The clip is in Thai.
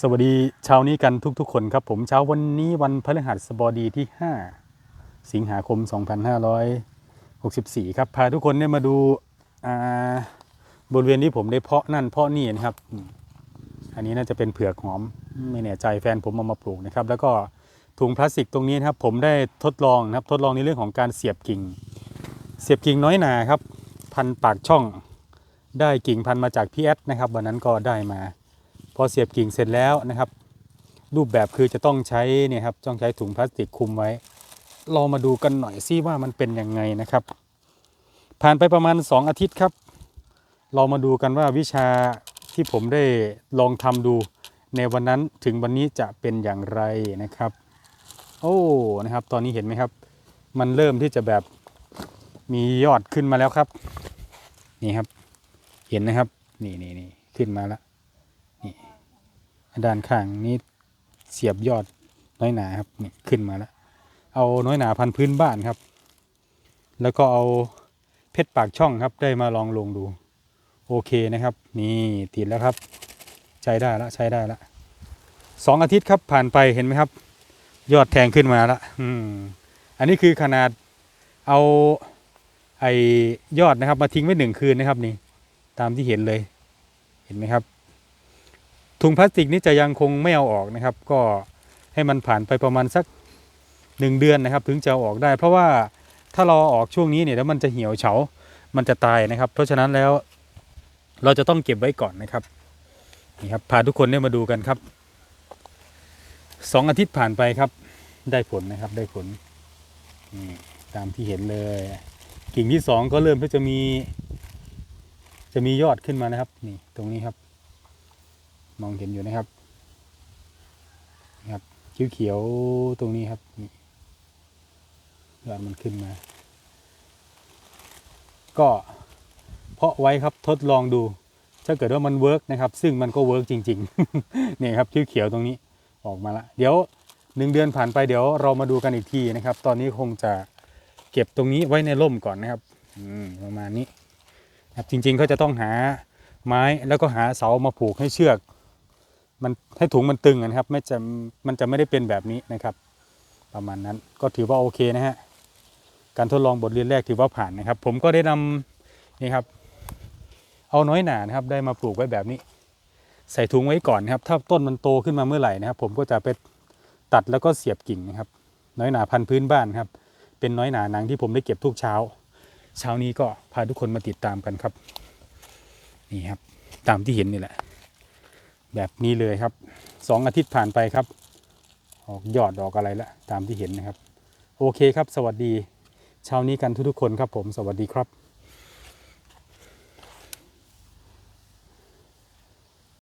สวัสดีเช้านี้กันทุกๆ คนครับผมเช้าวันนี้วันพฤหัสบดีที่ 5 สิงหาคม 2564 ครับ พาทุกคนเนี่ยมาดูบริเวณที่ผมได้เพาะนั่นเพาะนี่นะครับ อันนี้น่าจะเป็นเผือกหอมไม่แน่ใจแฟนผมเอามาปลูกนะครับ แล้วก็ถุงพลาสติกตรงนี้นะครับ ผมได้ทดลองนะครับ ทดลองในเรื่องของการเสียบกิ่ง เสียบกิ่งน้อยหนาครับ พันปากช่องได้กิ่งพันมาจากพี่แอดนะครับวันนั้นก็ได้มา พอเสียบกิ่งเสร็จแล้วนะครับ รูปแบบคือจะต้องใช้เนี่ยครับต้องใช้ถุงพลาสติกคุมไว้ เรามาดูกันหน่อยซิว่ามันเป็นยังไงนะครับ ผ่านไปประมาณ 2 อาทิตย์ครับ เรามาดูกันว่าวิชาที่ผมได้ลองทำดูในวันนั้นถึงวันนี้จะเป็นอย่างไรนะครับ โอ้นะครับ ตอนนี้เห็นไหมครับ มันเริ่มที่จะแบบมียอดขึ้นมาแล้วครับ นี่ครับ เห็นนะครับ นี่นี่นี่ขึ้นมาแล้ว ด้านข้างนี้เสียบยอดน้อยหนาครับนี่ขึ้นมาแล้ว เอาน้อยหนาพันพื้นบ้านครับ แล้วก็เอาเพชรปากช่องครับได้มาลองลงดู โอเคนะครับ นี่ติดแล้วครับ ใช้ได้ล้วใช้ได้ล้วสองอาทิตย์ครับผ่านไปเห็นไหมครับ ยอดแทงขึ้นมาแล้วอืมอันนี้คือขนาดเอาไอยอดนะครับ มาทิ้งไว้หนึ่งคืนนะครับนี่ ตามที่เห็นเลย เห็นไหมครับ ถุงพลาสติกนี้จะยังคงไม่เอาออกนะครับ ก็ให้มันผ่านไปประมาณสักหนึ่งเดือนนะครับ ถึงจะเอาออกได้ เพราะว่าถ้าเราอาออกช่วงนี้เนี่ยแล้วมันจะเหี่ยวเฉา มันจะตายนะครับ เพราะฉะนั้นแล้วเราจะต้องเก็บไว้ก่อนนะครับนี่ครับพาทุกคนได้มาดูกันครับสองอาทิตย์ผ่านไปครับ ได้ผลนะครับได้ผลนี่ตามที่เห็นเลย กิ่งที่สองก็เริ่มที่จะมี จะมียอดขึ้นมานะครับ นี่ตรงนี้ครับ มองเห็นอยู่นะครับนะครับเขียวๆตรงนี้ครับนี่ยอดมันขึ้นมา ก็เพาะไว้ครับทดลองดู ถ้าเกิดว่ามันเวิร์กนะครับ ซึ่งมันก็เวิร์กจริงๆนี่ครับเขียวๆตรงนี้ออกมาละ เดี๋ยวหนึ่งเดือนผ่านไปเดี๋ยวเรามาดูกันอีกทีนะครับ ตอนนี้คงจะเก็บตรงนี้ไว้ในร่มก่อนนะครับอืมประมาณนี้ครับจริงๆก็จะต้องหาไม้แล้วก็หาเสามาผูกให้เชือก มันให้ถุงมันตึงนะครับไม่จะมันจะไม่ได้เป็นแบบนี้นะครับ ประมาณนั้นก็ถือว่าโอเคนะฮะการทดลองบทเรียนแรกถือว่าผ่านนะครับ ผมก็ได้นำนี่ครับ เอาน้อยหนานะครับได้มาปลูกไว้แบบนี้ ใส่ถุงไว้ก่อนนะครับ ถ้าต้นมันโตขึ้นมาเมื่อไหร่นะครับ ผมก็จะไปตัดแล้วก็เสียบกิ่งนะครับ น้อยหนาพันพื้นบ้านครับ เป็นน้อยหนาหนังที่ผมได้เก็บทุกเช้า เช้านี้ก็พาทุกคนมาติดตามกันครับ นี่ครับ ตามที่เห็นนี่แหละ แบบนี้เลยครับสองอาทิตย์ผ่านไปครับ ออกยอดดอกอะไรแล้วตามที่เห็นนะครับ โอเคครับ สวัสดีเช้านี้กันทุกๆคนครับผม สวัสดีครับ